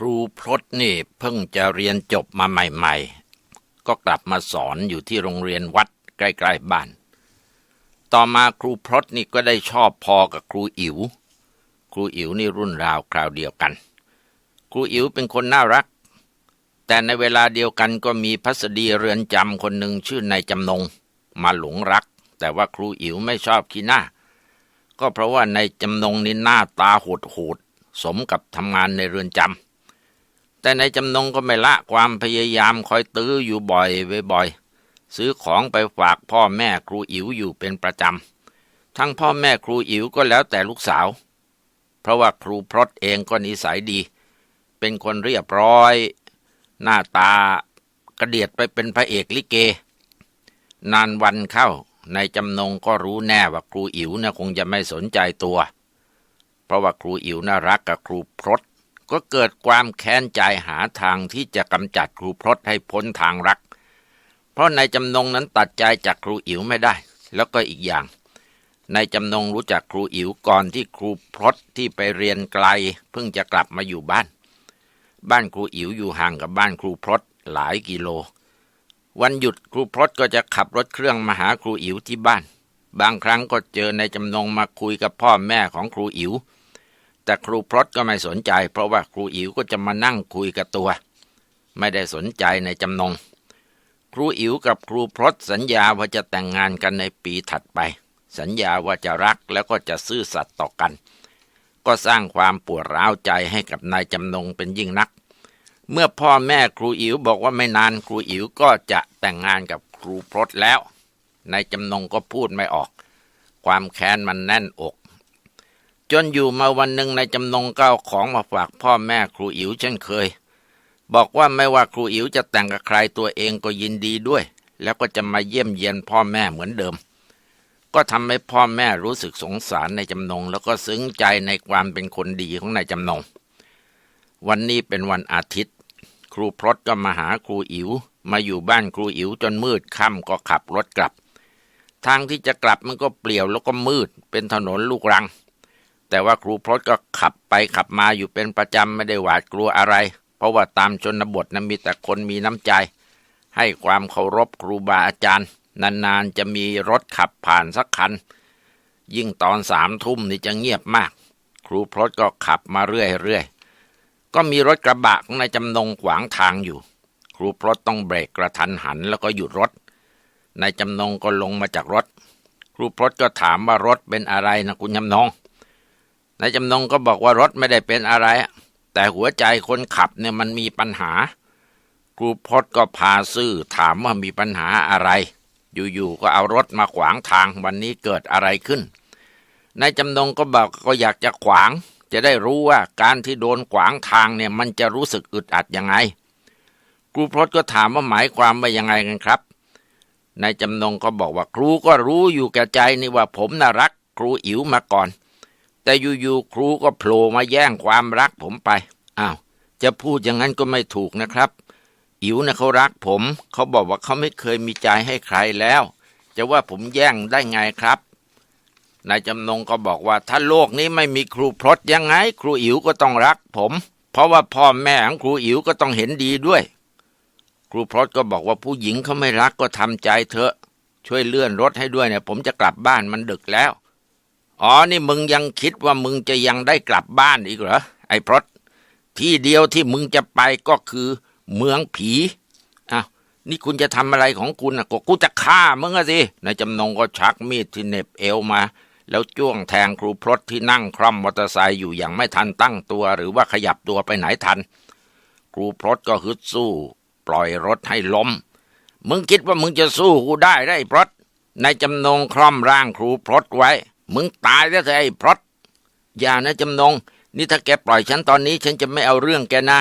ครูพรตนี่เพิ่งจะเรียนจบมาใหม่ ๆ ก็กลับมาสอนอยู่ที่โรงเรียนวัดใกล้ๆบ้าน ต่อมาครูพรตนี่ก็ได้ชอบพอกับครูอิ๋ว ครูอิ๋วนี่รุ่นราวคราวเดียวกัน ครูอิ๋วเป็นคนน่ารัก แต่ในเวลาเดียวกันก็มีพัสดีเรือนจำคนหนึ่งชื่อนายจำนง มาหลงรัก แต่ว่าครูอิ๋วไม่ชอบขี้หน้า ก็เพราะว่านายจำนงนี่หน้าตาโหดโหดๆสมกับทำงานในเรือนจำ แต่ในจำนงก็ไม่ละความพยายามคอยตื้ออยู่บ่อยบ่อยๆซื้อของไปฝากพ่อแม่ครูอิ๋วอยู่เป็นประจำ ทั้งพ่อแม่ครูอิ๋วก็แล้วแต่ลูกสาว เพราะว่าครูพรตเองก็นิสัยดี เป็นคนเรียบร้อย หน้าตากระเดียดไปเป็นพระเอกลิเก นานวันเข้าในจำนงก็รู้แน่ว่าครูอิ๋วนะคงจะไม่สนใจตัว เพราะว่าครูอิ๋วน่ารักกับครูพรต ก็เกิดความแค้นใจหาทางที่จะกำจัดครูพรตให้พ้นทางรัก เพราะนายจำนงนั้นตัดใจจากครูอิ๋วไม่ได้ แล้วก็อีกอย่างนายจำนงรู้จักครูอิ๋วก่อนที่ครูพรตที่ไปเรียนไกล เพิ่งจะกลับมาอยู่บ้าน บ้านครูอิ๋วอยู่ห่างกับบ้านครูพรตหลายกิโล วันหยุดครูพรตก็จะขับรถเครื่องมาหาครูอิ๋วที่บ้าน บางครั้งก็เจอนายจำนงมาคุยกับพ่อแม่ของครูอิ๋ว แต่ครูพรตก็ไม่สนใจ เพราะว่าครูอิ๋วก็จะมานั่งคุยกับตัว ไม่ได้สนใจในจำนง ครูอิ๋วกับครูพรตสัญญาว่าจะแต่งงานกันในปีถัดไป สัญญาว่าจะรักแล้วก็จะซื่อสัตย์ต่อกัน ก็สร้างความปวดร้าวใจให้กับนายจำนงเป็นยิ่งนัก เมื่อพ่อแม่ครูอิ๋วบอกว่าไม่นานครูอิ๋วก็จะแต่งงานกับครูพรตแล้วนายจำนงก็พูดไม่ออก ความแค้นมันแน่นอก จนอยู่มาวันหนึ่งนายจำนงก็เอาของมาฝากพ่อแม่ครูอิ๋วเช่นเคย บอกว่าไม่ว่าครูอิ๋วจะแต่งกับใครตัวเองก็ยินดีด้วย แล้วก็จะมาเยี่ยมเยียนพ่อแม่เหมือนเดิม ก็ทำให้พ่อแม่รู้สึกสงสารในายจำนง แล้วก็ซึ้งใจในความเป็นคนดีของนายจำนง วันนี้เป็นวันอาทิตย์ ครูพรตก็มาหาครูอิ๋วมาอยู่บ้านครูอิ๋วจนมืดค่ำก็ขับรถกลับ ทางที่จะกลับมันก็เปลี่ยวแล้วก็มืดเป็นถนนลูกรัง แต่ว่าครูพรตก็ขับไปขับมาอยู่เป็นประจำไม่ได้หวาดกลัวอะไร เพราะว่าตามชนบทนั้นมีแต่คนมีน้ำใจ ให้ความเคารพครูบาอาจารย์ นานๆจะมีรถขับผ่านสักคัน ยิ่งตอนสามทุ่มนี่จะเงียบมาก ครูพรตก็ขับมาเรื่อยๆก็มีรถกระบะของนายจำนงขวางทางอยู่ ครูพรตต้องเบรกกระทันหันแล้วก็หยุดรถนายจำนงก็ลงมาจากรถ ครูพรตก็ถามว่ารถเป็นอะไรนะคุณจำนง นายจำนงก็บอกว่ารถไม่ได้เป็นอะไร แต่หัวใจคนขับเนี่ยมันมีปัญหา ครูพจน์ก็พาซื่อถามว่ามีปัญหาอะไร อยู่ๆก็เอารถมาขวางทางวันนี้เกิดอะไรขึ้นนายจำนงก็บอกก็อยากจะขวาง จะได้รู้ว่าการที่โดนขวางทางเนี่ยมันจะรู้สึกอึดอัดยังไงครูพจน์ก็ถามว่าหมายความว่ายังไงกันครับนายจำนงก็บอกว่าครูก็รู้อยู่แก่ใจนี่ว่าผมน่ะรัก ครูอิ๋วมาก่อน แต่อยู่ๆครูก็โผล่มาแย่งความรักผมไป อ้าว จะพูดอย่างนั้นก็ไม่ถูกนะครับ อิ๋วนะเขารักผม เขาบอกว่าเขาไม่เคยมีใจให้ใครแล้ว จะว่าผมแย่งได้ไงครับนายจำนงก็บอกว่าถ้าโลกนี้ไม่มีครูพรตยังไง ครูอิ๋วก็ต้องรักผม เพราะว่าพ่อแม่ของครูอิ๋วก็ต้องเห็นดีด้วย ครูพรตก็บอกว่าผู้หญิงเขาไม่รักก็ทำใจเถอะ ช่วยเลื่อนรถให้ด้วยเนี่ย ผมจะกลับบ้านมันดึกแล้ว อ๋อนี่มึงยังคิดว่ามึงจะยังได้กลับบ้านอีกเหรอไอ้พรตที่เดียวที่มึงจะไปก็คือเมืองผีอ้าวนี่คุณจะทำอะไรของคุณอะก็กูจะฆ่ามึงอะสินายจำนงก็ชักมีดที่เน็บเอวมา แล้วจ้วงแทงครูพรตที่นั่งคร่อมมอเตอร์ไซค์อยู่อย่างไม่ทันตั้งตัว หรือว่าขยับตัวไปไหนทัน ครูพรตก็ฮึดสู้ ปล่อยรถให้ล้ม มึงคิดว่ามึงจะสู้กูได้ได้ไอ้พรตนายจำนงคร่อมร่างครูพรตไว้ มึงตายแล้วเถอะไอ้พรตอย่านะจำนง นี่ถ้าแกปล่อยฉันตอนนี้ ฉันจะไม่เอาเรื่องแกนะ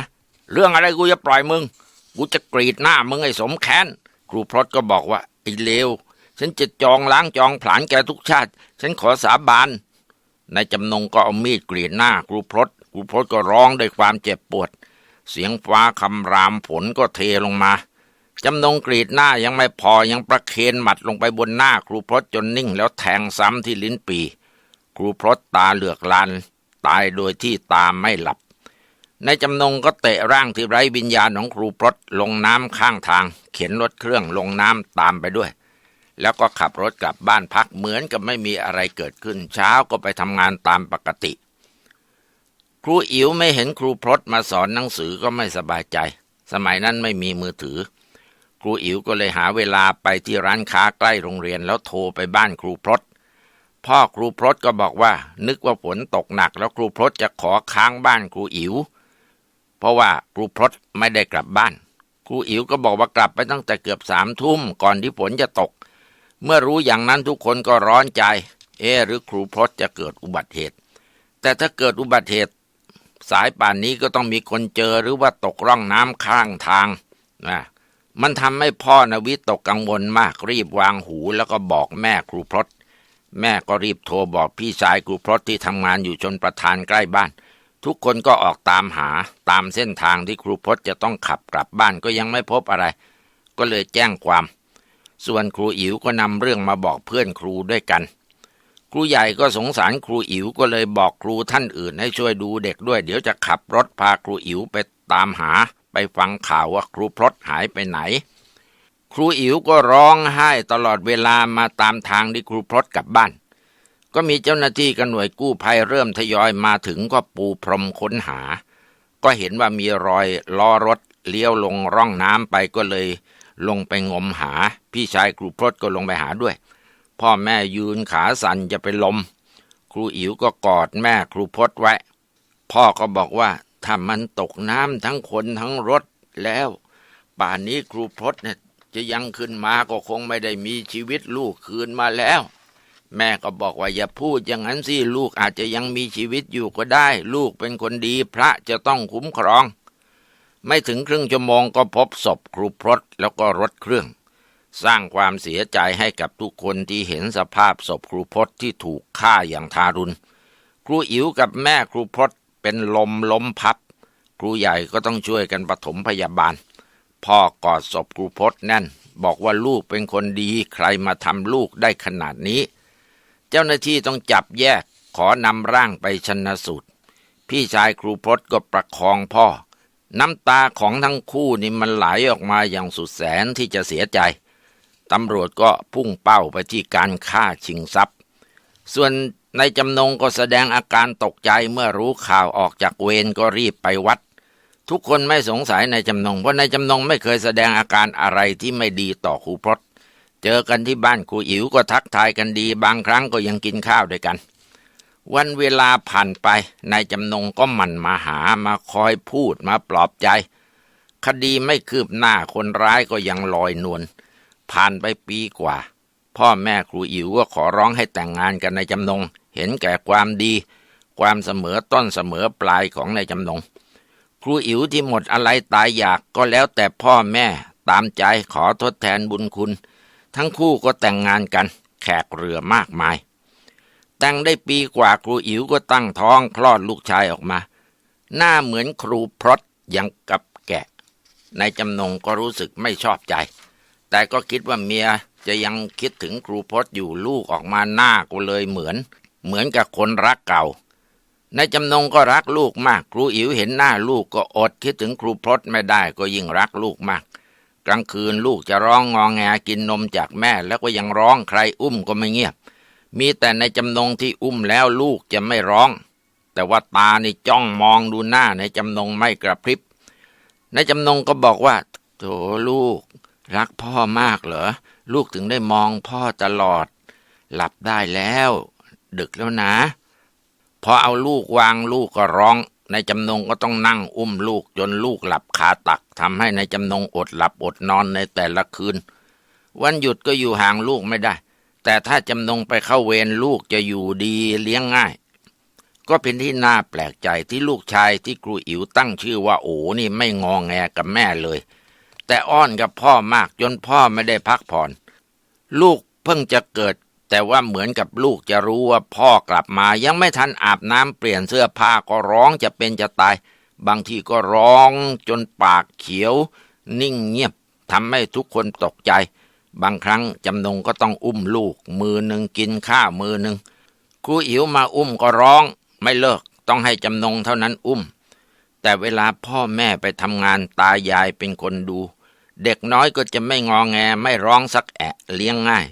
เรื่องอะไรกูจะปล่อยมึง กูจะกรีดหน้ามึงไอ้สมแค้น ครูพรตก็บอกว่าไอ้เลว ฉันจะจองล้างจองผลาญแกทุกชาติ ฉันขอสาบาน นายจำนงก็เอามีดกรีดหน้า ครูพรตครูพรตก็ร้องด้วยความเจ็บปวด เสียงฟ้าคำรามฝนก็เทลงมา จำนงกรีดหน้ายังไม่พอยังประเคนหมัดลงไปบนหน้าครูพรตจนนิ่งแล้วแทงซ้ำที่ลิ้นปี ครูพรตตาเหลือกลานตายโดยที่ตาไม่หลับ ในจำนงก็เตะร่างที่ไร้วิญญาณของครูพรตลงน้ำข้างทาง เข็นรถเครื่องลงน้ำตามไปด้วย แล้วก็ขับรถกลับบ้านพักเหมือนกับไม่มีอะไรเกิดขึ้น เช้าก็ไปทำงานตามปกติ ครูอิ๋วไม่เห็นครูพรตมาสอนหนังสือก็ไม่สบายใจ สมัยนั้นไม่มีมือถือ ครูอิ๋วก็เลยหาเวลาไปที่ร้านค้าใกล้โรงเรียนแล้วโทรไปบ้านครูพรตพ่อครูพรตก็บอกว่า นึกว่าฝนตกหนัก แล้วครูพรตจะขอค้างบ้านครูอิ๋วเพราะว่าครูพรตไม่ได้กลับบ้าน ครูอิ๋วก็บอกว่ากลับไปตั้งแต่เกือบสามทุ่มก่อนที่ฝนจะตก เมื่อรู้อย่างนั้นทุกคนก็ร้อนใจ เออหรือครูพรตจะเกิดอุบัติเหตุ แต่ถ้าเกิดอุบัติเหตุ สายป่านนี้ก็ต้องมีคนเจอหรือว่าตกร่องน้ำข้างทางนะ มันทำให้พ่อนวิตกกังวลมากรีบวางหูแล้วก็บอกแม่ครูพรตแม่ก็รีบโทรบอกพี่ชายครูพรตที่ทำงานอยู่ชนประทานใกล้บ้าน ทุกคนก็ออกตามหาตามเส้นทางที่ครูพจน์จะต้องขับกลับบ้านก็ยังไม่พบอะไร ก็เลยแจ้งความ ส่วนครูอิ๋วก็นำเรื่องมาบอกเพื่อนครูด้วยกัน ครูใหญ่ก็สงสารครูอิ๋วก็เลยบอกครูท่านอื่นให้ช่วยดูเด็กด้วย เดี๋ยวจะขับรถพาครูอิ๋วไปตามหา ไปฟังข่าวว่าครูพรตหายไปไหน ครูอิ๋วก็ร้องไห้ตลอดเวลามาตามทางที่ครูพรตกลับบ้าน ก็มีเจ้าหน้าที่กับหน่วยกู้ภัยเริ่มทยอยมาถึงก็ปูพรมค้นหา ก็เห็นว่ามีรอยล้อรถเลี้ยวลงร่องน้ำไปก็เลย ลงไปงมหา พี่ชายครูพรตก็ลงไปหาด้วย พ่อแม่ยืนขาสั่นจะเป็นลม ครูอิ๋วก็กอดแม่ครูพจน์ไว้พ่อก็บอกว่า ถ้ามันตกน้ำทั้งคนทั้งรถแล้ว ป่านนี้ครูพจน์เนี่ยจะยังขึ้นมาก็คงไม่ได้มีชีวิตลูกคืนมาแล้ว แม่ก็บอกว่าอย่าพูดอย่างนั้นสิลูกอาจจะยังมีชีวิตอยู่ก็ได้ ลูกเป็นคนดีพระจะต้องคุ้มครอง ไม่ถึงครึ่งชั่วโมงก็พบศพครูพรตแล้วก็รถเครื่อง สร้างความเสียใจให้กับทุกคนที่เห็นสภาพศพครูพจน์ที่ถูกฆ่าอย่างทารุณครูอิ๋วกับแม่ครูพจน์ เป็นลมล้มพับ ครูใหญ่ก็ต้องช่วยกันปฐมพยาบาล พ่อกอดศพครูพจน์แน่น บอกว่าลูกเป็นคนดีใครมาทำลูกได้ขนาดนี้ เจ้าหน้าที่ต้องจับแยกขอนำร่างไปชนสูตร พี่ชายครูพจน์ก็ประคองพ่อ น้ำตาของทั้งคู่นี่มันไหลออกมาอย่างสุดแสนที่จะเสียใจตำรวจก็พุ่งเป้าไปที่การฆ่าชิงทรัพย์ ส่วน ในจำนงก็แสดงอาการตกใจเมื่อรู้ข่าวออกจากเวรก็รีบไปวัด ทุกคนไม่สงสัยในจำนง เพราะในจำนงไม่เคยแสดงอาการอะไรที่ไม่ดีต่อครูพจน์เจอกันที่บ้านครูอิ๋วก็ทักทายกันดี บางครั้งก็ยังกินข้าวด้วยกัน วันเวลาผ่านไปนายจำนงก็หมั่นมาหามาคอยพูดมาปลอบใจ คดีไม่คืบหน้าคนร้ายก็ยังลอยนวลผ่านไปปีกว่า พ่อแม่ครูอิ๋วก็ขอร้องให้แต่งงานกันในจำนง เห็นแก่ความดี ความเสมอต้นเสมอปลายของนายจำนง ครูอิ๋วที่หมดอะไรตายอยากก็แล้วแต่พ่อแม่ตามใจขอทดแทนบุญคุณ ทั้งคู่ก็แต่งงานกัน แขกเรือมากมาย แต่งได้ปีกว่าครูอิ๋วก็ตั้งท้องคลอดลูกชายออกมา หน้าเหมือนครูพรตยังกับแกะนายจำนงก็รู้สึกไม่ชอบใจ แต่ก็คิดว่าเมียจะยังคิดถึงครูพจน์อยู่ลูกออกมาหน้าก็เลยเหมือน เหมือนกับคนรักเก่าในจำนงก็รักลูกมาก ครูอิ๋วเห็นหน้าลูกก็อดคิดถึงครูพจน์ไม่ได้ก็ยิ่งรักลูกมาก กลางคืนลูกจะร้องงองแงกินนมจากแม่แล้วก็ยังร้องใครอุ้มก็ไม่เงียบ มีแต่ในจำนงที่อุ้มแล้วลูกจะไม่ร้อง แต่ว่าตานี่จ้องมองดูหน้าในจำนงไม่กระพริบในจำนงก็บอกว่าโถลูก รักพ่อมากเหรอ ลูกถึงได้มองพ่อตลอด หลับได้แล้ว ดึกแล้วนะ พอเอาลูกวางลูกก็ร้องในจำนงก็ต้องนั่งอุ้มลูกจนลูกหลับคาตักทำให้ในจำนงอดหลับอดนอนในแต่ละคืน วันหยุดก็อยู่ห่างลูกไม่ได้ แต่ถ้าจำนงไปเข้าเวรลูกจะอยู่ดีเลี้ยงง่าย ก็เป็นที่น่าแปลกใจที่ลูกชายที่ครูอิ๋วตั้งชื่อว่าโอ้นี่ไม่งองแงกับแม่เลย แต่อ้อนกับพ่อมากจนพ่อไม่ได้พักผ่อน ลูกเพิ่งจะเกิด แต่ว่าเหมือนกับลูกจะรู้ว่าพ่อกลับมา ยังไม่ทันอาบน้ำเปลี่ยนเสื้อผ้าก็ร้องจะเป็นจะตาย บางทีก็ร้องจนปากเขียว นิ่งเงียบทำให้ทุกคนตกใจ บางครั้งจำนงก็ต้องอุ้มลูก มือหนึ่งกินข้าวมือหนึ่งครูอิ๋วมาอุ้มก็ร้อง ไม่เลิกต้องให้จำนงเท่านั้นอุ้ม แต่เวลาพ่อแม่ไปทำงานตายายเป็นคนดู เด็กน้อยก็จะไม่งองแงไม่ร้องสักแอะเลี้ยงง่าย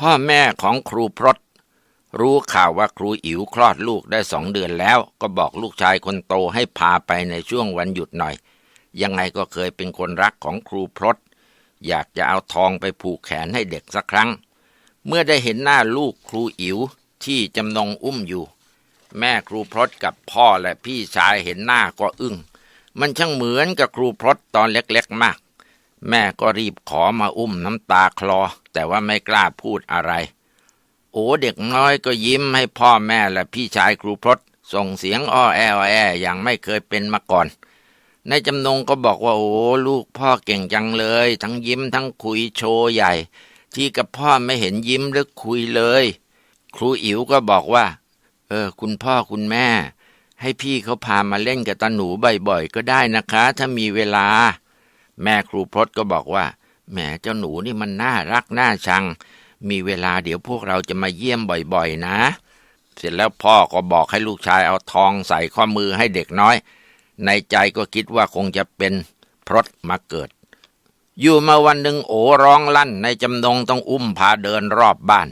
พ่อแม่ของครูพรตรู้ข่าวว่าครูอิ๋วคลอดลูกได้สองเดือนแล้ว ก็บอกลูกชายคนโตให้พาไปในช่วงวันหยุดหน่อย ยังไงก็เคยเป็นคนรักของครูพรตอยากจะเอาทองไปผูกแขนให้เด็กสักครั้ง เมื่อได้เห็นหน้าลูกครูอิ๋วที่จำนงอุ้มอยู่ แม่ครูพรตกับพ่อและพี่ชายเห็นหน้าก็อึ้ง มันช่างเหมือนกับครูพรตตอนเล็กๆมาก แม่ก็รีบขอมาอุ้มน้ำตาคลอ แต่ว่าไม่กล้าพูดอะไร โอ้เด็กน้อยก็ยิ้มให้พ่อแม่และพี่ชายครูพรตส่งเสียงอ้อแออแออย่างไม่เคยเป็นมาก่อนในจำนงก็บอกว่าโอ้ลูกพ่อเก่งจังเลย ทั้งยิ้มทั้งคุยโชว์ใหญ่ ที่กับพ่อไม่เห็นยิ้มหรือคุยเลย ครูอิ๋วก็บอกว่า เออ คุณพ่อคุณแม่ ให้พี่เขาพามาเล่นกับตาหนูบ่อยๆก็ได้นะคะ ถ้ามีเวลา แม่ครูพรตก็บอกว่า แหมเจ้าหนูนี่มันน่ารักน่าชัง มีเวลาเดี๋ยวพวกเราจะมาเยี่ยมบ่อยๆนะ เสร็จแล้วพ่อก็บอกให้ลูกชายเอาทองใส่ข้อมือให้เด็กน้อย ในใจก็คิดว่าคงจะเป็นพรตมาเกิด อยู่มาวันหนึ่งโอร้องลั่น ในจำนงต้องอุ้มพาเดินรอบบ้าน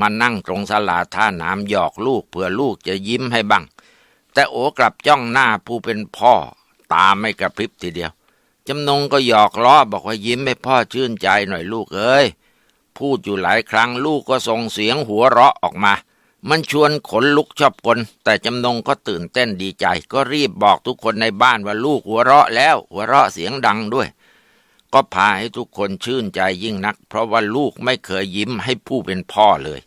มานั่งตรงสลาท่าน้ำหยอกลูกเพื่อลูกจะยิ้มให้บ้าง แต่โอกลับจ้องหน้าผู้เป็นพ่อ ตาไม่กระพริบทีเดียว จำนงก็หยอกล้อบอกว่ายิ้มให้พ่อชื่นใจหน่อยลูกเอ้ยพูดอยู่หลายครั้งลูกก็ส่งเสียงหัวเราะออกมา มันชวนขนลุกชอบกลแต่จำนงก็ตื่นเต้นดีใจ ก็รีบบอกทุกคนในบ้านว่าลูกหัวเราะแล้ว หัวเราะเสียงดังด้วย ก็พาให้ทุกคนชื่นใจยิ่งนัก เพราะว่าลูกไม่เคยยิ้มให้ผู้เป็นพ่อเลย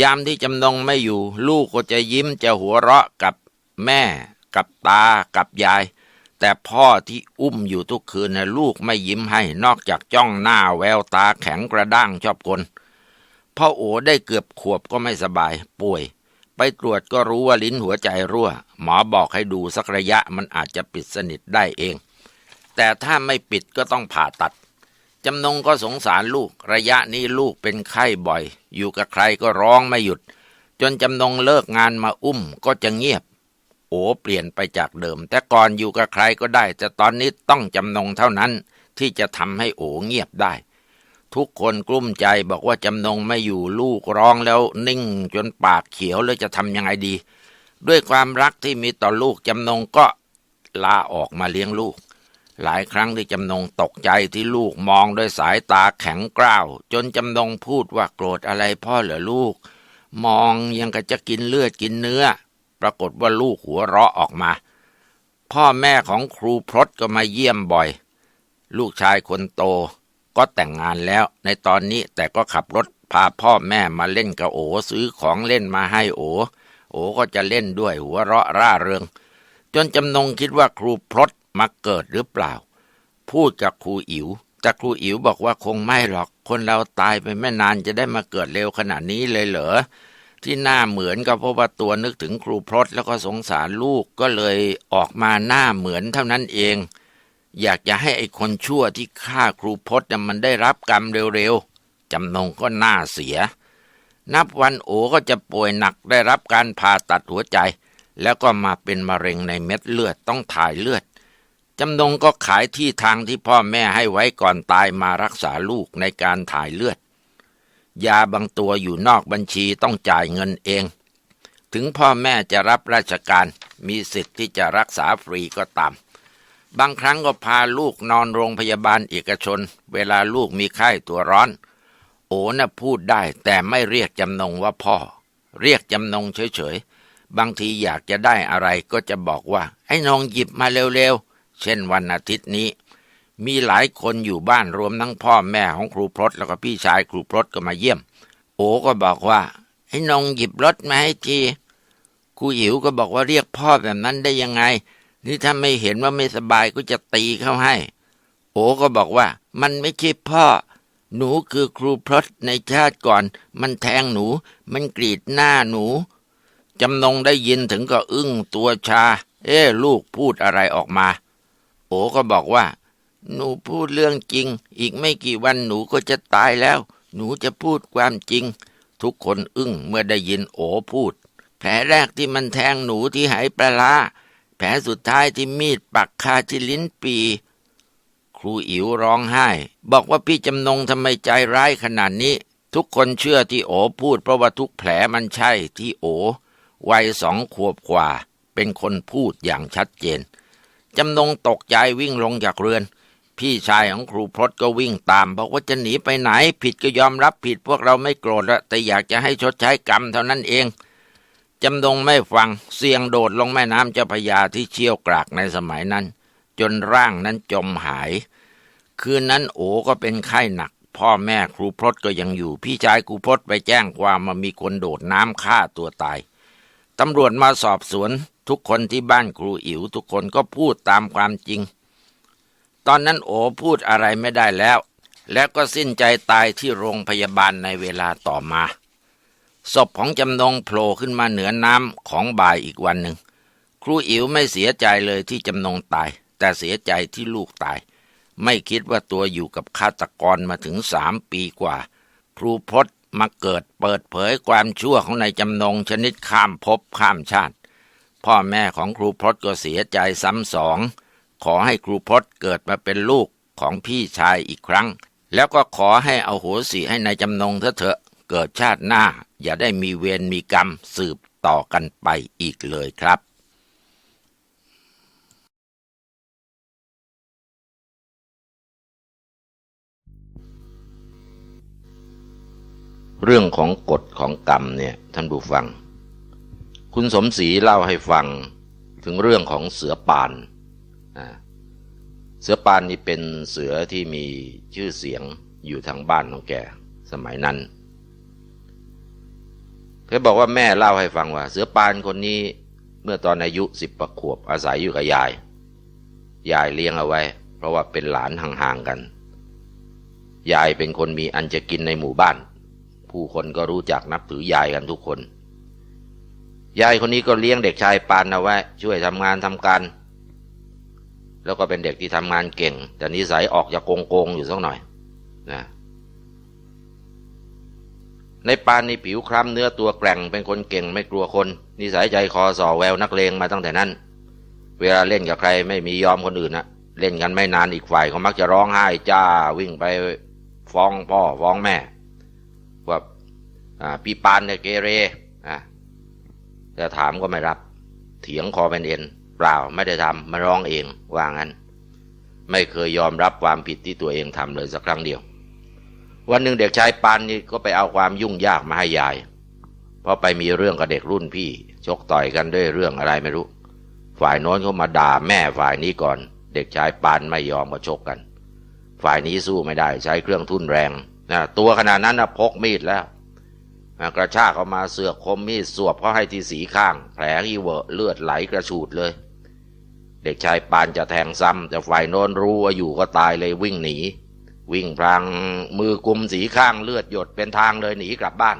ยามที่จำนงไม่อยู่ ลูกก็จะยิ้มจะหัวเราะกับแม่ กับตากับยาย แต่พ่อที่อุ้มอยู่ทุกคืนนะลูกไม่ยิ้มให้นอกจากจ้องหน้าแววตาแข็งกระด้างชอบกลพ่อโอได้เกือบขวบก็ไม่สบาย ป่วย ไปตรวจก็รู้ว่าลิ้นหัวใจรั่ว หมอบอกให้ดูสักระยะมันอาจจะปิดสนิทได้เอง แต่ถ้าไม่ปิดก็ต้องผ่าตัดจำนงก็สงสารลูกระยะนี้ลูกเป็นไข้บ่อย อยู่กับใครก็ร้องไม่หยุด จนจำนงเลิกงานมาอุ้มก็จะเงียบ โอเปลี่ยนไปจากเดิม แต่ก่อนอยู่กับใครก็ได้ แต่ตอนนี้ต้องจำนงเท่านั้น ที่จะทำให้โอเงียบได้ ทุกคนกลุ้มใจบอกว่าจำนงไม่อยู่ลูกร้องแล้วนิ่งจนปากเขียวแล้วจะทำยังไงดี ด้วยความรักที่มีต่อลูกจำนงก็ลาออกมาเลี้ยงลูก หลายครั้งที่จำนงตกใจที่ลูกมองด้วยสายตาแข็งกร้าว จนจำนงพูดว่าโกรธอะไรพ่อเหรอลูก มองยังกะจะกินเลือดกินเนื้อ ปรากฏว่าลูกหัวเราะออกมา พ่อแม่ของครูพรตก็มาเยี่ยมบ่อย ลูกชายคนโตก็แต่งงานแล้ว ในตอนนี้แต่ก็ขับรถพาพ่อแม่มาเล่นกับโอซื้อของเล่นมาให้โอ โอก็จะเล่นด้วยหัวเราะร่าเริง จนจำนงคิดว่าครูพรตมาเกิดหรือเปล่า พูดกับครูอิ๋วแต่ครูอิ๋วบอกว่าคงไม่หรอก คนเราตายไปไม่นานจะได้มาเกิดเร็วขนาดนี้เลยเหรอ ที่หน้าเหมือนก็เพราะว่าตัวนึกถึงครูพรตแล้วก็สงสารลูกก็เลยออกมาหน้าเหมือนเท่านั้นเอง อยากจะให้ไอ้คนชั่วที่ฆ่าครูพจน์น่ะมันได้รับกรรมเร็วๆจำนงก็น่าเสีย นับวันโอก็จะป่วยหนักได้รับการผ่าตัดหัวใจ แล้วก็มาเป็นมะเร็งในเม็ดเลือดต้องถ่ายเลือดจำนงก็ขายที่ทางที่พ่อแม่ให้ไว้ก่อนตายมารักษาลูกในการถ่ายเลือด ยาบางตัวอยู่นอกบัญชีต้องจ่ายเงินเอง ถึงพ่อแม่จะรับราชการมีสิทธิ์ที่จะรักษาฟรีก็ตาม บางครั้งก็พาลูกนอนโรงพยาบาลเอกชน เวลาลูกมีไข้ตัวร้อน โอน่ะพูดได้แต่ไม่เรียกจำนงว่าพ่อ เรียกจำนงเฉยๆ บางทีอยากจะได้อะไรก็จะบอกว่า ไอ้นงหยิบมาเร็วๆ เช่นวันอาทิตย์นี้ มีหลายคนอยู่บ้านรวมทั้งพ่อแม่ของครูพรตแล้วก็พี่ชายครูพรตก็มาเยี่ยม โอก็บอกว่าไอ้นงหยิบรถมาให้ทีครูหิวก็บอกว่าเรียกพ่อแบบนั้นได้ยังไง นี่ถ้าไม่เห็นว่าไม่สบายก็จะตีเข้าให้ โอก็บอกว่า มันไม่ใช่พ่อ หนูคือครูพรตในชาติก่อน มันแทงหนู มันกรีดหน้าหนูจำนงได้ยินถึงก็อึ้งตัวชา เอ๊ะลูกพูดอะไรออกมา โอก็บอกว่า หนูพูดเรื่องจริง อีกไม่กี่วันหนูก็จะตายแล้ว หนูจะพูดความจริง ทุกคนอึ้งเมื่อได้ยินโอพูด แผลแรกที่มันแทงหนูที่หายปลาร้าผลสุดท้ายที่มีดปักคาที่ลิ้นปี ครูอิ๋วร้องไห้ บอกว่าพี่จำนงทำไมใจร้ายขนาดนี้ ทุกคนเชื่อที่โอพูดเพราะว่าทุกแผลมันใช่ที่โอวัยสองขวบกว่า เป็นคนพูดอย่างชัดเจน จำนงตกใจวิ่งลงจากเรือน พี่ชายของครูพรตก็วิ่งตาม บอกว่าจะหนีไปไหน ผิดก็ยอมรับผิดพวกเราไม่โกรธละแต่อยากจะให้ชดใช้กรรมเท่านั้นเองจำนงไม่ฟังเสียงโดดลงแม่น้ำเจ้าพยาที่เชี่ยวกรากในสมัยนั้น จนร่างนั้นจมหาย คืนนั้นโอก็เป็นไข้หนัก พ่อแม่ครูพรตก็ยังอยู่ พี่ชายครูพรตไปแจ้งความมามีคนโดดน้ำฆ่าตัวตายตำรวจมาสอบสวน ทุกคนที่บ้านครูอิ๋วทุกคนก็พูดตามความจริง ตอนนั้นโอพูดอะไรไม่ได้แล้ว แล้วก็สิ้นใจตายที่โรงพยาบาลในเวลาต่อมา ศพของจำนงโผล่ขึ้นมาเหนือน้ำของบ่ายอีกวันหนึ่ง ครูอิ๋วไม่เสียใจเลยที่จำนงตาย แต่เสียใจที่ลูกตาย ไม่คิดว่าตัวอยู่กับฆาตกรมาถึงสามปีกว่า ครูพจน์มาเกิดเปิดเผยความชั่วของนายจำนงชนิดข้ามภพข้ามชาติ พ่อแม่ของครูพจน์ก็เสียใจซ้ำสอง ขอให้ครูพจน์เกิดมาเป็นลูกของพี่ชายอีกครั้ง แล้วก็ขอให้เอาโหสิให้นายจำนงเถอะเถอะ เกิดชาติหน้า อย่าได้มีเวรมีกรรมสืบต่อกันไปอีกเลยครับเรื่องของกฎของกรรมเนี่ยท่านผู้ฟัง คุณสมศรีเล่าให้ฟังถึงเรื่องของเสือป่าน เสือปานนี่เป็นเสือที่มีชื่อเสียงอยู่ทางบ้านของแกสมัยนั้นเคยบอกว่าแม่เล่าให้ฟังว่า เสือปานคนนี้เมื่อตอนอายุสิบประขวบอาศัยอยู่กับยาย ยายเลี้ยงเอาไว้ เพราะว่าเป็นหลานห่างๆกัน ยายเป็นคนมีอันจะกินในหมู่บ้าน ผู้คนก็รู้จักนับถือยายกันทุกคน ยายคนนี้ก็เลี้ยงเด็กชายปานเอาไว้ ช่วยทำงานทำการ แล้วก็เป็นเด็กที่ทำงานเก่ง แต่นิสัยออกจากโกงๆอยู่สักหน่อยนะในปานนี่ผิวคล้ำเนื้อตัวแกร่งเป็นคนเก่งไม่กลัวคน นิสัยใจคอส่อแววนักเลงมาตั้งแต่นั้น เวลาเล่นกับใครไม่มียอมคนอื่นนะเล่นกันไม่นานอีกฝ่ายเขามักจะร้องไห้จ้าวิ่งไปฟ้องพ่อฟ้องแม่ว่าพี่ปานเนี่ยเกเรอะแต่ถามก็ไม่รับ เถียงคอเป็นเอ็น เปล่าไม่ได้ทำมาร้องเองว่างั้น ไม่เคยยอมรับความผิดที่ตัวเองทำเลยสักครั้งเดียว วันหนึ่งเด็กชายปานนี่ก็ไปเอาความยุ่งยากมาให้ยายเพราะไปมีเรื่องกับเด็กรุ่นพี่ ชกต่อยกันด้วยเรื่องอะไรไม่รู้ ฝ่ายโน้นเขามาด่าแม่ฝ่ายนี้ก่อน เด็กชายปานไม่ยอมมาชกกัน ฝ่ายนี้สู้ไม่ได้ใช้เครื่องทุ่นแรงนะตัวขนาดนั้นนะพกมีดแล้ว กระชากเอามาเสือกคมมีดสวบเข้าให้ที่สีข้าง แผลที่เวอะเลือดไหลกระฉูดเลย เด็กชายปานจะแทงซ้ำแต่ฝ่ายโน้นรู้ว่าอยู่ก็ตายเลยวิ่งหนี วิ่งพลางมือกุมสีข้างเลือดหยดเป็นทางเลยหนีกลับบ้าน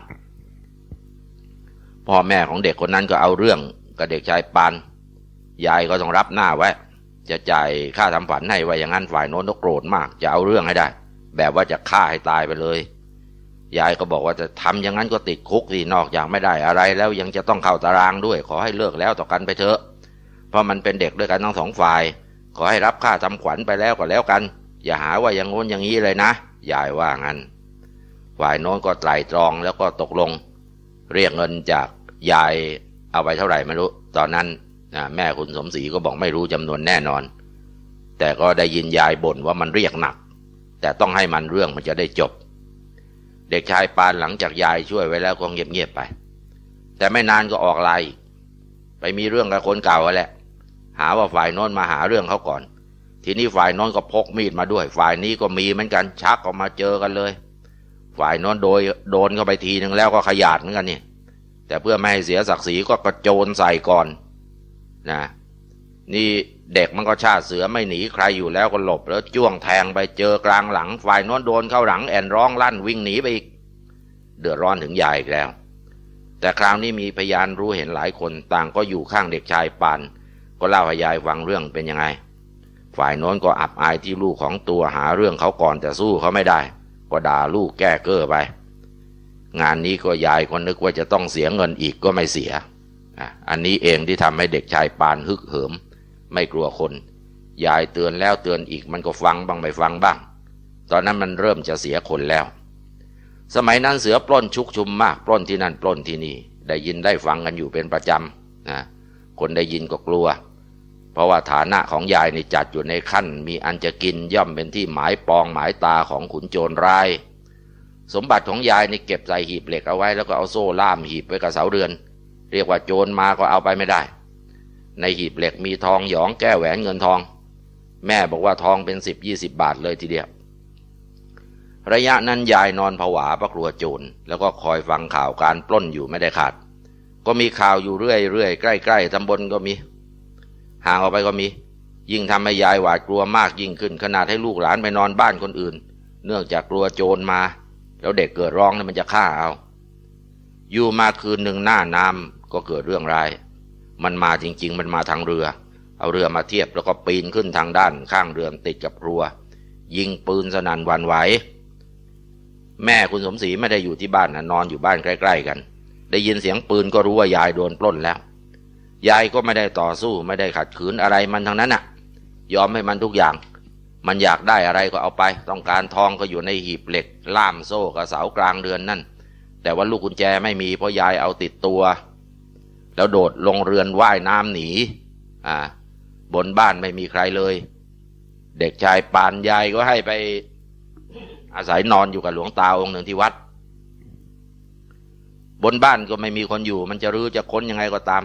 พ่อแม่ของเด็กคนนั้นก็เอาเรื่องกับเด็กชายปานยายก็ต้องรับหน้าไว้ จะจ่ายค่าทำฝันให้ไว้อย่างนั้นฝ่ายโน้นก็โกรธมาก จะเอาเรื่องให้ได้ แบบว่าจะฆ่าให้ตายไปเลย ยายก็บอกว่าจะทำอย่างนั้นก็ติดคุกสินอกจากไม่ได้อะไร แล้วยังจะต้องเข้าตารางด้วย ขอให้เลิกแล้วต่อกันไปเถอะ เพราะมันเป็นเด็กด้วยกันทั้งสองฝ่าย ขอให้รับค่าทำขวัญไปแล้วก็แล้วกัน อย่าหาว่าอย่างงนอย่างนี้เลยนะยายว่างั้น ฝ่ายโน้นก็ไตรตรองแล้วก็ตกลง เรียกเงินจากยายเอาไปเท่าไหร่ไม่รู้ ตอนนั้นแม่คุณสมศรีก็บอกไม่รู้จำนวนแน่นอน แต่ก็ได้ยินยายบ่นว่ามันเรียกหนัก แต่ต้องให้มันเรื่องมันจะได้จบ เด็กชายปานหลังจากยายช่วยไว้แล้วก็เงียบๆไป แต่ไม่นานก็ออกไลน์ไปมีเรื่องกับคนเก่าแหละ หาว่าฝ่ายโน้นมาหาเรื่องเขาก่อน ทีนี้ฝ่ายโน้นก็พกมีดมาด้วย ฝ่ายนี้ก็มีเหมือนกันชักออกมาเจอกันเลย ฝ่ายโน้นโดยโดนเข้าไปทีหนึ่งแล้วก็ขยาดเหมือนกันนี่แต่เพื่อไม่ให้เสียศักดิ์ศรีก็กระโจนใส่ก่อนนะ นี่เด็กมันก็ชาติเสือไม่หนีใครอยู่แล้วก็หลบแล้วจ้วงแทงไปเจอกลางหลังฝ่ายน้นโดนเข้าหลังแอนร้องลั่นวิ่งหนีไปอีก เดือดร้อนถึงยายอีกแล้ว แต่คราวนี้มีพยานรู้เห็นหลายคนต่างก็อยู่ข้างเด็กชายปาน ก็เล่าให้ยายฟังเรื่องเป็นยังไง ฝ่ายโน้นก็อับอายที่ลูกของตัวหาเรื่องเขาก่อนแต่สู้เขาไม่ได้ ก็ด่าลูกแก้เก้อไป งานนี้ก็ยายก็นึกว่าจะต้องเสียเงินอีกก็ไม่เสียอันนี้เองที่ทำให้เด็กชายปานฮึกเหิม ไม่กลัวคน ยายเตือนแล้วเตือนอีกมันก็ฟังบ้างไม่ฟังบ้าง ตอนนั้นมันเริ่มจะเสียคนแล้ว สมัยนั้นเสือปล้นชุกชุมมากปล้นที่นั่นปล้นที่นี่ ได้ยินได้ฟังกันอยู่เป็นประจำนะคนได้ยินก็กลัว เพราะว่าฐานะของยายในจัดอยู่ในขั้น มีอันจะกินย่อมเป็นที่หมายปองหมายตาของขุนโจรร้ายสมบัติของยายในเก็บใส่หีบเหล็กเอาไว้แล้วก็เอาโซ่ล่ามหีบไว้กับเสาเรือน เรียกว่าโจรมาก็เอาไปไม่ได้ ในหีบเหล็กมีทองหยองแก้แหวนเงินทอง แม่บอกว่าทองเป็นสิบยี่สิบบาทเลยทีเดียว ระยะนั้นยายนอนผวาพระกลัวโจรแล้วก็คอยฟังข่าวการปล้นอยู่ไม่ได้ขาด ก็มีข่าวอยู่เรื่อยๆใกล้ๆตำบลก็มี ห่างออกไปก็มี ยิ่งทำให้ยายหวาดกลัวมากยิ่งขึ้น ขนาดให้ลูกหลานไปนอนบ้านคนอื่น เนื่องจากกลัวโจรมา แล้วเด็กเกิดร้องนี่มันจะฆ่าเอา อยู่มาคืนหนึ่งหน้าน้ำก็เกิดเรื่องร้าย มันมาจริง ๆ มันมาทางเรือ เอาเรือมาเทียบแล้วก็ปีนขึ้นทางด้านข้างเรือนติดกับครัว ยิงปืนสนั่นวันไหว แม่คุณสมศรีไม่ได้อยู่ที่บ้านนะนอนอยู่บ้านใกล้ๆกัน ได้ยินเสียงปืนก็รู้ว่ายายโดนปล้นแล้ว ยายก็ไม่ได้ต่อสู้ไม่ได้ขัดขืนอะไรมันทั้งนั้นน่ะ ยอมให้มันทุกอย่าง มันอยากได้อะไรก็เอาไป ต้องการทองก็อยู่ในหีบเหล็ก ล่ามโซ่กับเสากลางเดือนนั่น แต่ว่าลูกกุญแจไม่มีเพราะยายเอาติดตัว แล้วโดดลงเรือนว่ายน้ำหนีอ่าบนบ้านไม่มีใครเลย เด็กชายปานยายก็ให้ไปอาศัยนอนอยู่กับหลวงตาองค์หนึ่งที่วัด บนบ้านก็ไม่มีคนอยู่ มันจะรื้อจะค้นยังไงก็ตาม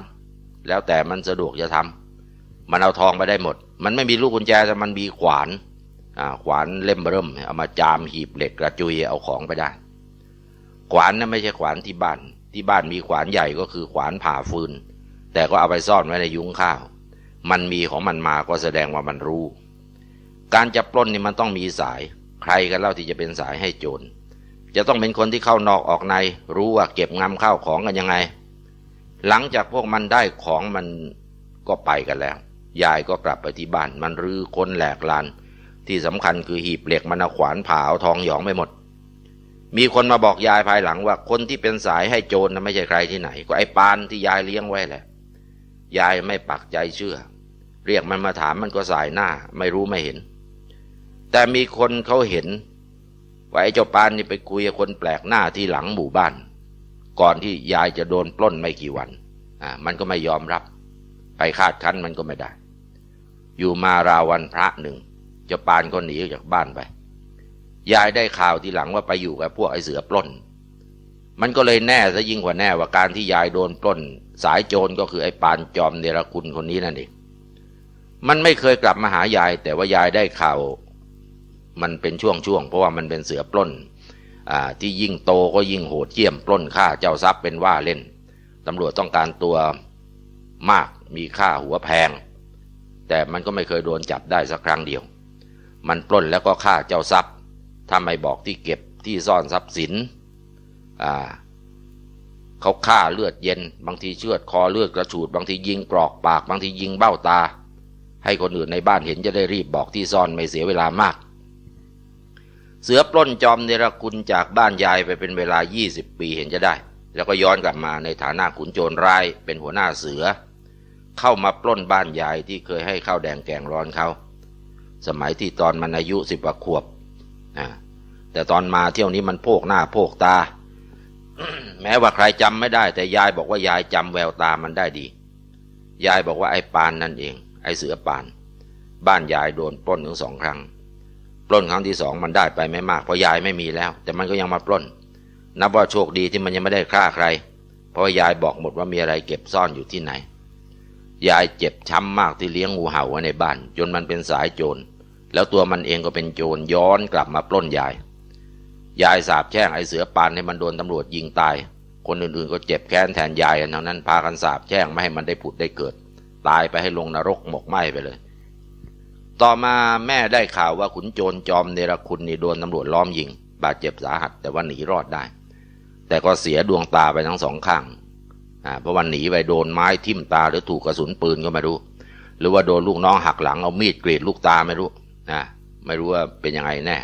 แล้วแต่มันสะดวกจะทำมันเอาทองไปได้หมด มันไม่มีลูกกุญแจแต่มันมีขวานอ่าขวานเล่มเริ่มเอามาจามหีบเหล็กกระจุยเอาของไปได้ ขวานนั้นไม่ใช่ขวานที่บ้าน ที่บ้านมีขวานใหญ่ก็คือขวานผ่าฟืน แต่ก็เอาไปซ่อนไว้ในยุ้งข้าว มันมีของมันมาก็แสดงว่ามันรู้ การจะปล้นนี่มันต้องมีสาย ใครกันเล่าที่จะเป็นสายให้โจร จะต้องเป็นคนที่เข้านอกออกใน รู้ว่าเก็บงำข้าวของกันยังไง หลังจากพวกมันได้ของมันก็ไปกันแล้ว ยายก็กลับไปที่บ้าน มันรื้อค้นแหลกลาน ที่สำคัญคือหีบเหล็กมันเอาขวานผ่าเอาทองหยองไปหมด มีคนมาบอกยายภายหลังว่า คนที่เป็นสายให้โจรนะไม่ใช่ใครที่ไหน ก็ไอ้ปานที่ยายเลี้ยงไว้แหละ ยายไม่ปักใจเชื่อ เรียกมันมาถามมันก็สายหน้า ไม่รู้ไม่เห็น แต่มีคนเขาเห็นว่าไอ้เจ้าปานนี่ไปคุยกับคนแปลกหน้าที่หลังหมู่บ้าน ก่อนที่ยายจะโดนปล้นไม่กี่วันอ่ามันก็ไม่ยอมรับ ไปคาดคั้นมันก็ไม่ได้ อยู่มาราวันพระหนึ่งเจ้าปานก็หนีออกจากบ้านไป ยายได้ข่าวทีหลังว่าไปอยู่กับพวกไอ้เสือปล้น มันก็เลยแน่ซะยิ่งกว่าแน่ว่าการที่ยายโดนปล้น สายโจรก็คือไอ้ปานจอมเนรคุณคนนี้นั่นเองมันไม่เคยกลับมาหายาย แต่ว่ายายได้ข่าว มันเป็นช่วงๆเพราะว่ามันเป็นเสือปล้นที่ยิ่งโตก็ยิ่งโหดเยี่ยมปล้นฆ่าเจ้าทรัพย์เป็นว่าเล่นตำรวจต้องการตัวมากมีค่าหัวแพง แต่มันก็ไม่เคยโดนจับได้สักครั้งเดียว มันปล้นแล้วก็ฆ่าเจ้าทรัพย์ ถ้าไม่บอกที่เก็บที่ซ่อนทรัพย์สินอ่าเขาฆ่าเลือดเย็น บางทีเชือดคอเลือดกระฉูด บางทียิงกรอกปาก บางทียิงเบ้าตา ให้คนอื่นในบ้านเห็นจะได้รีบบอกที่ซ่อนไม่เสียเวลามาก เสือปล้นจอมเนรคุณจากบ้านยายไปเป็นเวลา 20 ปีเห็นจะได้ แล้วก็ย้อนกลับมาในฐานะขุนโจรร้ายเป็นหัวหน้าเสือ เข้ามาปล้นบ้านยายที่เคยให้ข้าวแดงแกงร้อนเขาสมัยที่ตอนมันอายุสิบกว่าขวบ นะแต่ตอนมาเที่ยวนี้มันโพกหน้าโพกตา แม้ว่าใครจำไม่ได้ แต่ยายบอกว่ายายจำแววตามันได้ดี ยายบอกว่าไอ้ปานนั่นเอง ไอ้เสือปาน บ้านยายโดนปล้นถึงสองครั้ง ปล้นครั้งที่สองมันได้ไปไม่มากเพราะยายไม่มีแล้ว แต่มันก็ยังมาปล้น นับว่าโชคดีที่มันยังไม่ได้ฆ่าใคร เพราะยายบอกหมดว่ามีอะไรเก็บซ่อนอยู่ที่ไหน ยายเจ็บช้ำมากที่เลี้ยงงูเห่าไว้ในบ้าน จนมันเป็นสายโจร แล้วตัวมันเองก็เป็นโจรย้อนกลับมาปล้นยาย ยายสาบแช่งไอ้เสือปานให้มันโดนตำรวจยิงตาย คนอื่นๆก็เจ็บแค้นแทนยายทั้งนั้นพากันสาบแช่งไม่ให้มันได้ผุดได้เกิด ตายไปให้ลงนรกหมกไหม้ไปเลย ต่อมาแม่ได้ข่าวว่าขุนโจรจอมเนรคุณนี่โดนตำรวจล้อมยิง บาดเจ็บสาหัสแต่ว่าหนีรอดได้ แต่ก็เสียดวงตาไปทั้งสองข้างอ่าเพราะวันหนีไปโดนไม้ทิ่มตาหรือถูกกระสุนปืนก็ไม่รู้ หรือว่าโดนลูกน้องหักหลังเอามีดกรีดลูกตาไม่รู้ นะไม่รู้ว่าเป็นยังไงแน่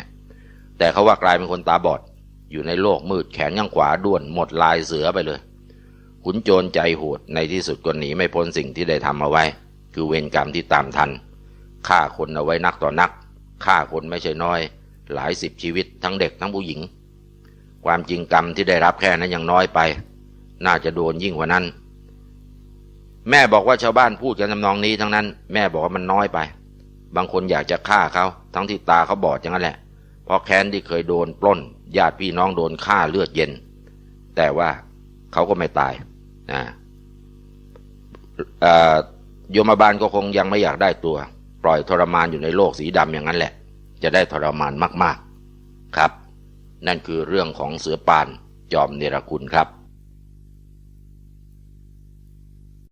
แต่เขาว่ากลายเป็นคนตาบอด อยู่ในโลกมืดแขนข้างขวาด้วนหมดลายเสือไปเลย ขุนโจรใจโหดในที่สุดก็หนีไม่พ้นสิ่งที่ได้ทำเอาไว้ คือเวรกรรมที่ตามทันฆ่าคนเอาไว้นักต่อนักฆ่าคนไม่ใช่น้อย หลายสิบชีวิตทั้งเด็กทั้งผู้หญิง ความจริงกรรมที่ได้รับแค่นั้นยังน้อยไป น่าจะโดนยิ่งกว่านั้น แม่บอกว่าชาวบ้านพูดกันทำนองนี้ทั้งนั้น แม่บอกว่ามันน้อยไป บางคนอยากจะฆ่าเขาทั้งที่ตาเขาบอดอย่างนั้นแหละ เพราะแค้นที่เคยโดนปล้น ญาติพี่น้องโดนฆ่าเลือดเย็น แต่ว่าเขาก็ไม่ตายนะเอ่อโยมบาลก็คงยังไม่อยากได้ตัว ปล่อยทรมานอยู่ในโลกสีดำอย่างนั้นแหละ จะได้ทรมานมากๆครับ นั่นคือเรื่องของเสือปานจอมเนรคุณครับ